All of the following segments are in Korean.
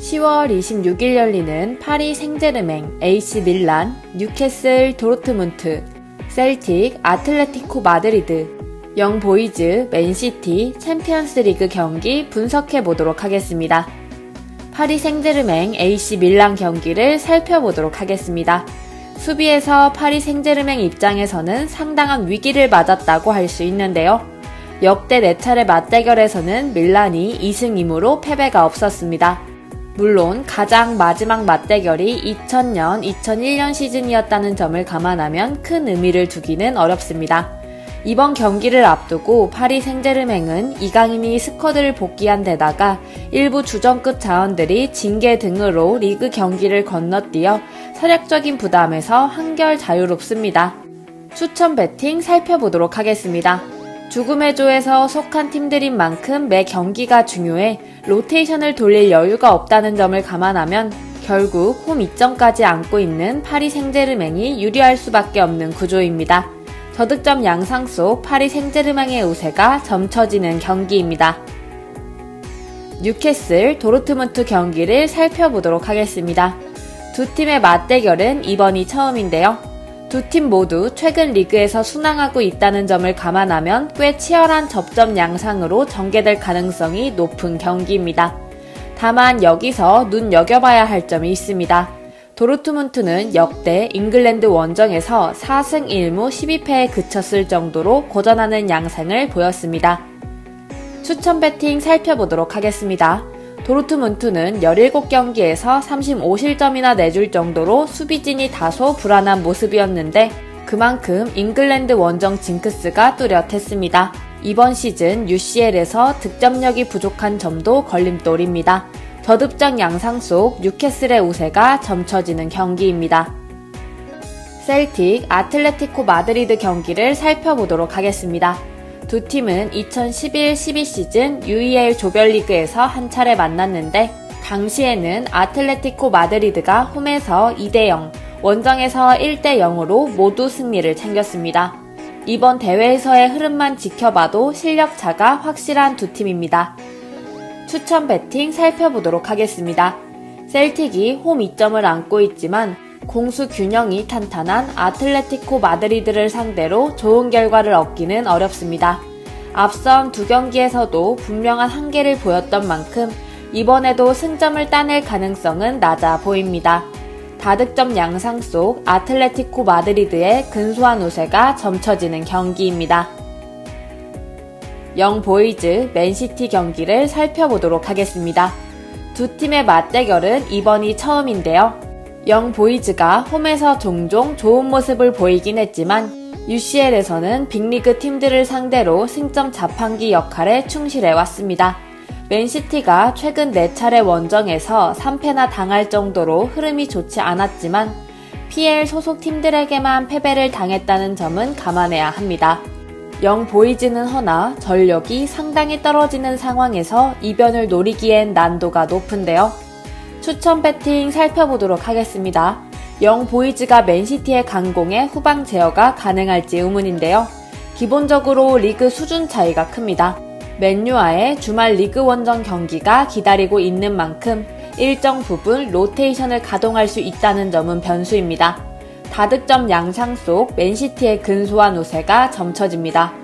10월 26일 열리는 파리 생제르맹, AC 밀란, 뉴캐슬 도르트문트, 셀틱, 아틀레티코 마드리드, 영 보이즈, 맨시티, 챔피언스 리그 경기 분석해 보도록 하겠습니다. 파리 생제르맹, AC 밀란 경기를 살펴보도록 하겠습니다. 수비에서 파리 생제르맹 입장에서는 상당한 위기를 맞았다고 할 수 있는데요. 역대 4차례 맞대결에서는 밀란이 2승 2무로 패배가 없었습니다. 물론 가장 마지막 맞대결이 2000년, 2001년 시즌이었다는 점을 감안하면 큰 의미를 두기는 어렵습니다. 이번 경기를 앞두고 파리 생제르맹은 이강인이 스쿼드를 복귀한 데다가 일부 주전급 자원들이 징계 등으로 리그 경기를 건너뛰어 서력적인 부담에서 한결 자유롭습니다. 추천 배팅 살펴보도록 하겠습니다. 죽음의 조에서 속한 팀들인 만큼 매 경기가 중요해 로테이션을 돌릴 여유가 없다는 점을 감안하면 결국 홈 2점까지 안고 있는 파리 생제르맹이 유리할 수밖에 없는 구조입니다. 저득점 양상 속 파리 생제르맹의 우세가 점쳐지는 경기입니다. 뉴캐슬 도르트문트 경기를 살펴보도록 하겠습니다. 두 팀의 맞대결은 이번이 처음인데요. 두 팀 모두 최근 리그에서 순항하고 있다는 점을 감안하면 꽤 치열한 접점 양상으로 전개될 가능성이 높은 경기입니다. 다만 여기서 눈여겨봐야 할 점이 있습니다. 도르트문트는 역대 잉글랜드 원정에서 4승 1무 12패에 그쳤을 정도로 고전하는 양상을 보였습니다. 추천 배팅 살펴보도록 하겠습니다. 도르트문트는 17경기에서 35실점이나 내줄 정도로 수비진이 다소 불안한 모습이었는데 그만큼 잉글랜드 원정 징크스가 뚜렷했습니다. 이번 시즌 UCL에서 득점력이 부족한 점도 걸림돌입니다. 저득점 양상 속 뉴캐슬의 우세가 점쳐지는 경기입니다. 셀틱 아틀레티코 마드리드 경기를 살펴보도록 하겠습니다. 두 팀은 2011-12 시즌 UEL 조별리그에서 한 차례 만났는데 당시에는 아틀레티코 마드리드가 홈에서 2대0, 원정에서 1대0으로 모두 승리를 챙겼습니다. 이번 대회에서의 흐름만 지켜봐도 실력 차가 확실한 두 팀입니다. 추천 배팅 살펴보도록 하겠습니다. 셀틱이 홈 2점을 안고 있지만 공수 균형이 탄탄한 아틀레티코 마드리드를 상대로 좋은 결과를 얻기는 어렵습니다. 앞선 두 경기에서도 분명한 한계를 보였던 만큼 이번에도 승점을 따낼 가능성은 낮아 보입니다. 다득점 양상 속 아틀레티코 마드리드의 근소한 우세가 점쳐지는 경기입니다. 영 보이즈 맨시티 경기를 살펴보도록 하겠습니다. 두 팀의 맞대결은 이번이 처음인데요. 영 보이즈가 홈에서 종종 좋은 모습을 보이긴 했지만 UCL에서는 빅리그 팀들을 상대로 승점 자판기 역할에 충실해 왔습니다. 맨시티가 최근 4차례 원정에서 3패나 당할 정도로 흐름이 좋지 않았지만 PL 소속 팀들에게만 패배를 당했다는 점은 감안해야 합니다. 영 보이즈는 허나 전력이 상당히 떨어지는 상황에서 이변을 노리기엔 난도가 높은데요. 추천 배팅 살펴보도록 하겠습니다. 영 보이즈가 맨시티의 강공에 후방 제어가 가능할지 의문인데요. 기본적으로 리그 수준 차이가 큽니다. 맨유와의 주말 리그 원정 경기가 기다리고 있는 만큼 일정 부분 로테이션을 가동할 수 있다는 점은 변수입니다. 다득점 양상 속 맨시티의 근소한 우세가 점쳐집니다.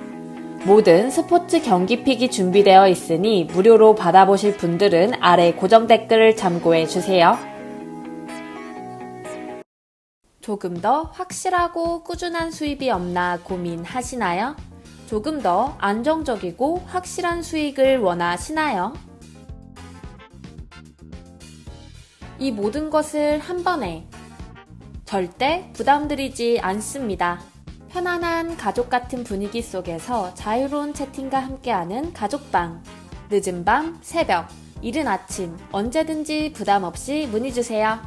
모든 스포츠 경기픽이 준비되어 있으니 무료로 받아보실 분들은 아래 고정 댓글을 참고해 주세요. 조금 더 확실하고 꾸준한 수입이 없나 고민하시나요? 조금 더 안정적이고 확실한 수익을 원하시나요? 이 모든 것을 한 번에 절대 부담드리지 않습니다. 편안한 가족 같은 분위기 속에서 자유로운 채팅과 함께하는 가족방. 늦은 밤, 새벽, 이른 아침, 언제든지 부담 없이 문의 주세요.